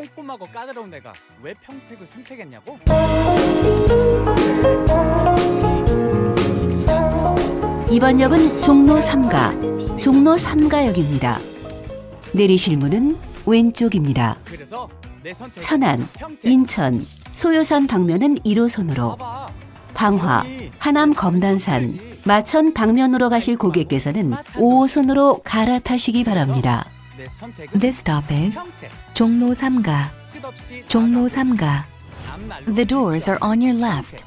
꼼꼼하고 까다로운 내가 왜 평택을 선택했냐고? 이번 역은 종로 3가, 종로 3가역입니다. 내리실 문은 왼쪽입니다. 그래서 내 선택 천안. 인천, 소요산 방면은 1호선으로, 봐봐. 방화, 하남 검단산, 마천 방면으로 가실 고객께서는 5호선으로 갈아타시기 바랍니다. 내 선택은 This stop is 평택. 종로 3가, 끝없이 종로 나아가고 3가. 앞날로 The doors 진짜 are on your left.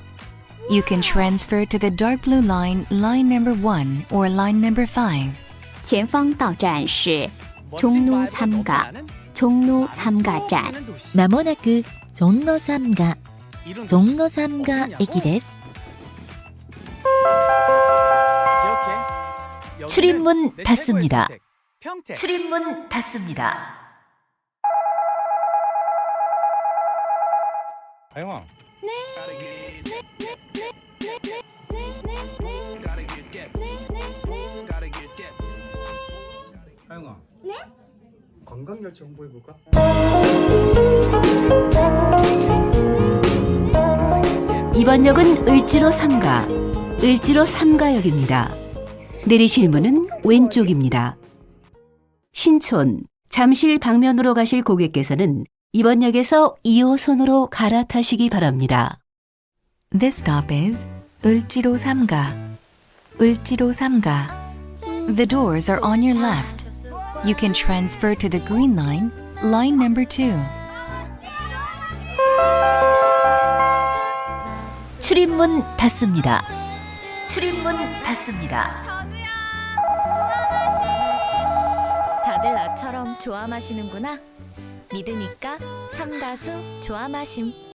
You can transfer to the dark blue line, line number 1 or line number 5. 前方到站是 멋진 종로 바이브 삼가. 넘쳐나는 종로 많은 3가 站。 수많은 도시. まもなく、ジョンノサムガ、 이런 ジョ 도시 ンノサムガ駅です。 기억해. 여기는 출입문 내 닫습니다. 평택. 출입문 닫습니다. 아영아. 아영아. 네? 관광열차 홍보해 볼까? 이번 역은 을지로 3가, 을지로 3가역입니다. 내리실 문은 왼쪽입니다. 신촌, 잠실 방면으로 가실 고객께서는 이번 역에서 2호선으로 갈아타시기 바랍니다. This stop is 을지로 3가, 을지로 3가. The doors are on your left. You can transfer to the green line, line number 2. 출입문 닫습니다. 출입문 닫습니다. 나처럼 좋아 마시는구나. 믿으니까 삼다수 좋아 마심.